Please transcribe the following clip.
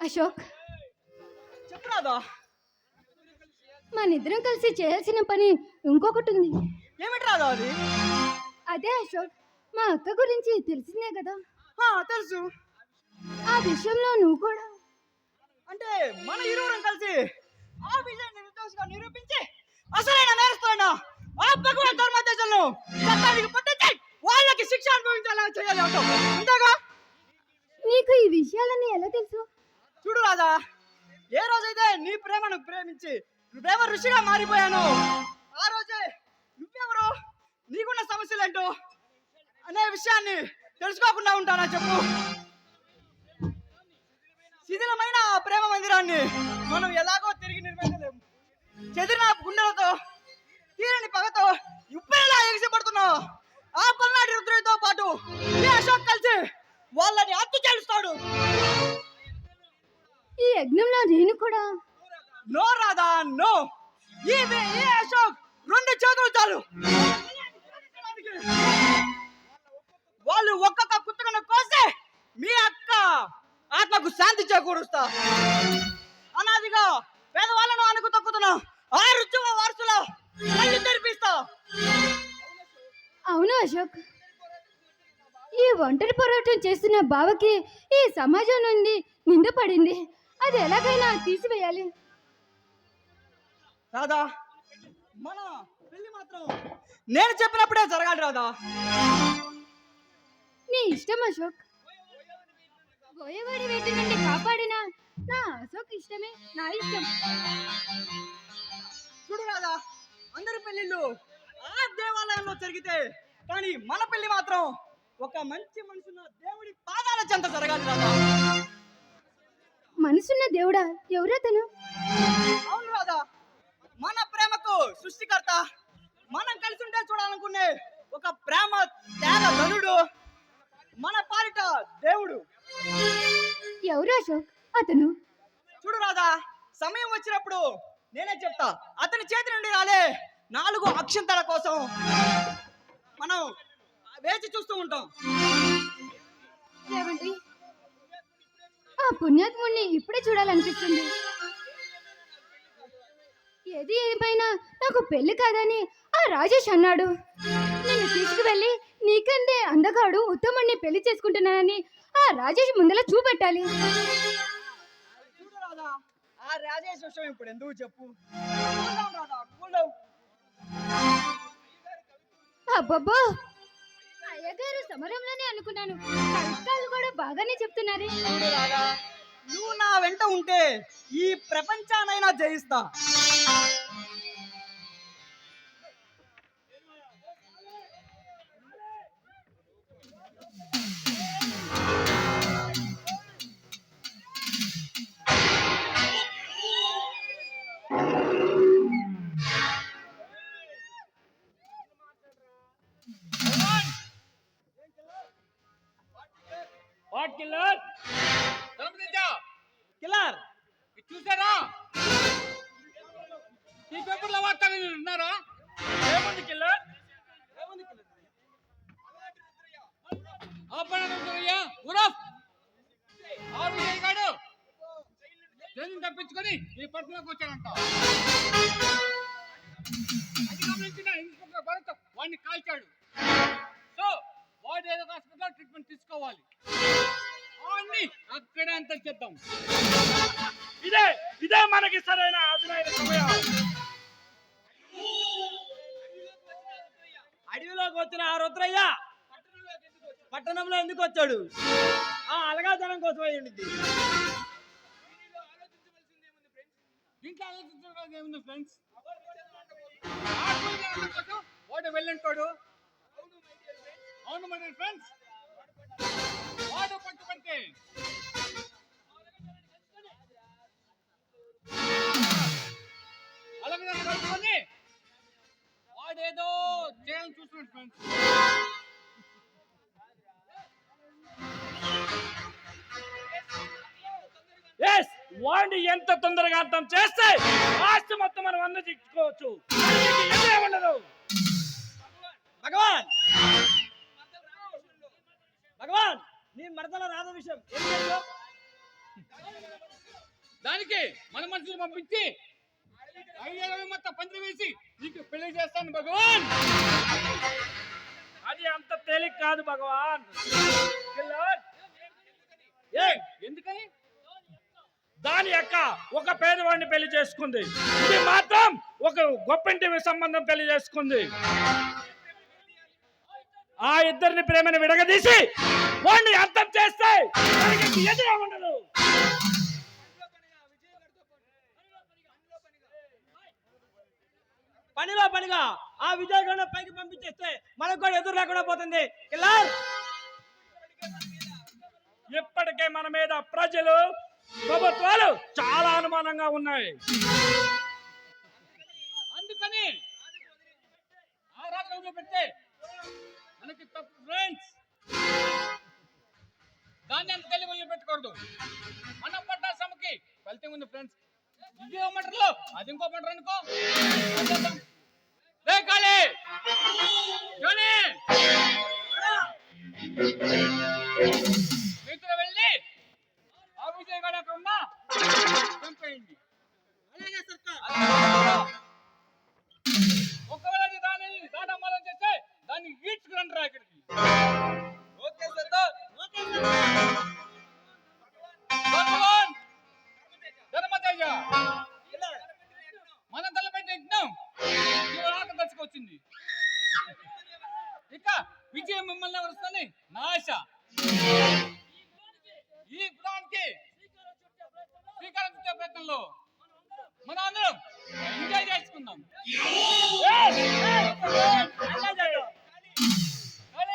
అశోక్. చెప్పు రాదా మన ఇద్దరం కలిసి చేయాల్సిన పని ఇంకొకటి ఉంది ఏమిటి రాదా అది? అదే అశోక్ మా అక్క గురించి తెలిసిందే కదా. ఆ, తెలుసు. ఆ విషయంలో నువ్వు కూడా. అంటే మన ఇరువురం కలిసి ఆ విజయాన్ని నిర్దోషిగా నిరూపించి అసలైన నేరస్తున్న ఆ భగవాన్ ధర్మదేశంలో చట్టానికి పట్టించి వాళ్ళకి శిక్ష అనుభవించేలా చేయాలి అంటాం అంతేగా? నీకు ఈ విషయాలన్నీ ఎలా తెలుసు? చూడు రాదా ఏ రోజైతే నీ ప్రేమను ప్రేమించి ప్రేమ ఋషిగా మారిపోయాను ఆ రోజే నువ్వెవరు నీకున్న సమస్యలేంటో అనే విషయాన్ని తెలుసుకోకుండా ఉంటానా చెప్పు. శిథిలమైన ఆ ప్రేమ మందిరాన్ని మనం ఎలాగో తిరిగి నిర్మించలేము. చెదిరిన గుండెలతో నో రాధా ఈ అశోక్? రెండు చేతులు చాలు. వాళ్ళు ఒక్కొక్క కుక్కను కోసి మీ అక్క ఆత్మకు శాంతి చేకూరుస్తా. అనాదిగా పేదవాళ్ళను అనుకు తొక్కుతున్నా. ఆ రుచువ వారసుల కళ్ళు తెరిపిస్తా. అవును అశోక్. ఈ ఒంటరి పోరాటం చేస్తున్న బావకి ఈ సమాజం నుండి నింద పడింది. అది ఎలాగైనా తీసివేయాలి. రాధా. మన పెళ్ళి మాత్రం నేను చెప్పినప్పుడే జరగాలి రాధా. నీ ఇష్టం అశోక్. గోయవాడి వేటి నుండి కాపాడిన నా అశోక్ ఇష్టమే నా ఇష్టం. చూడు రాదా అందరి పెళ్ళిళ్ళు ఆ దేవాలయంలో జరిగితే కానీ మన పెళ్ళి మాత్రం ఒక మంచి మనసున్న దేవుడి పాదాల చెంత జరగాలి రాదా మనసున్న దేవుడా ఎవరతను? అవును రాదా మన ప్రేమకు సృష్టికర్త. మనం కలిసి ఉంటే చూడాలనుకునే ఒక ప్రేమ త్యాగ ధనుడు మన పాలిట దేవుడు. ఎవరు అశోక్? అతను? చూడు రాదా సమయం వచ్చినప్పుడు నేనే చెప్తా. అతని చేతి నుండి రాలే నాలుగు అక్షంతల కోసం మనం వేచి చూస్తూ ఉంటాం. ఏమండి? ఆ పుణ్యాత్ముడిని ఇప్పుడే చూడాలనిపిస్తుంది. ఏది ఏమైనా నాకు పెళ్ళి కాదని ఆ రాజేష్ అన్నాడు. నిన్ను తీసుకువెళ్ళి నీకంటే అందగాడు ఉత్తముడిని పెళ్ళి చేసుకుంటున్నానని ఆ రాజేష్ ముందర చూపెట్టాలి. ఆ రాజేష్ విషయం ఇప్పుడు ఎందుకు చెప్పు. అబ్బబ్బో! అయ్యగారు సమరంలోనే అనుకున్నాను. కష్టాలు కూడా బాగానే చెప్తున్నారే. నువ్వు నా వెంట ఉంటే ఈ ప్రపంచానైనా జయిస్తా. వాట్ కిల్లర్ దొంగలించా కిల్లర్ ఇది చూసారా ఈ పేపర్లో వార్తలు విన్నారా ఏముంది కిల్లర్? గాడు జైలు తప్పించుకొని ఈ పట్టణంలోకి వచ్చాడంట. భరత్ వాడిని కాల్చాడు. సో వాడు ఏదో హాస్పిటల్ ట్రీట్మెంట్ తీసుకోవాలి. వాడిని అక్కడే అంత చేద్దాం ఇదే ఇదే మనకి సరైన అధినాయక సమయం. పట్టణంలోకి వచ్చిన ఆ రుద్రయ్య పట్టణంలో ఎందుకు వచ్చాడు? ఆ అలగాదనం కోసం అయి ఉండిద్ది. ఏముంది ఫ్రెండ్స్ వాడు వెళ్ళంటాడు. అవును మరి ఫ్రెండ్స్ వాడు వాడిని ఎంత తొందరగా అర్థం చేస్తే ఆస్తి మొత్తం మనం అందజేసుకోవచ్చు ఎదురే ఉండదు. భగవాన్! భగవాన్! నీ మరదల రాధ విషయం దానికి మన మనుషులు పంపించి ఐదు మొత్తం పంచం వేసి నీకు పెళ్ళి చేస్తాను భగవాన్! అది అంత తేలిక కాదు భగవాన్. దాని యొక్క ఒక పేదవాడిని పెళ్ళి చేసుకుంది. ఇది మాత్రం ఒక గొప్పింటి సంబంధం పెళ్ళి చేసుకుంది ఆ ఇద్దరిని ప్రేమను విడగదీసి వాడిని అర్థం చేస్తే ఎదురే ఉండదు. పనిలో పనిగా ఆ విజయగణ పైకి పంపించేస్తే మనకు కూడా ఎదురు లేకుండా పోతుంది. కిల్లర్ ఇప్పటికే మన మీద ప్రజలు ప్రభుత్వాలు చాలా అనుమానంగా ఉన్నాయి. అందుకని ఆ రాజ్యంలో పెట్టే మనకి తప్పు ఫ్రెండ్స్. దాన్ని అంత తెలివి పెట్టకూడదు. మనం పడ్డ సమకి ఫలితం ఉంది ఫ్రెండ్స్. ఇది ఓ అది ఇంకో మటర్ అనుకో. రే కాళీ! జోని! చంపేయండి ఒకవేళ నీ దాన్ని దాటమ్మాలని చేస్తే దాన్ని ఈడ్చుకురండి రా ఇక్కడికి. ఓకే సర్దార్ భగవాన్! ధర్మతేజ! మన తలపైన యజ్ఞం! చివరాక దశకొచ్చింది ఇక విజయం మిమ్మల్ని వరుస్తుంది నా ఆశ. ప్రయత్నంలో మన అందరం ఎంజాయ్ చేసుకుందాం.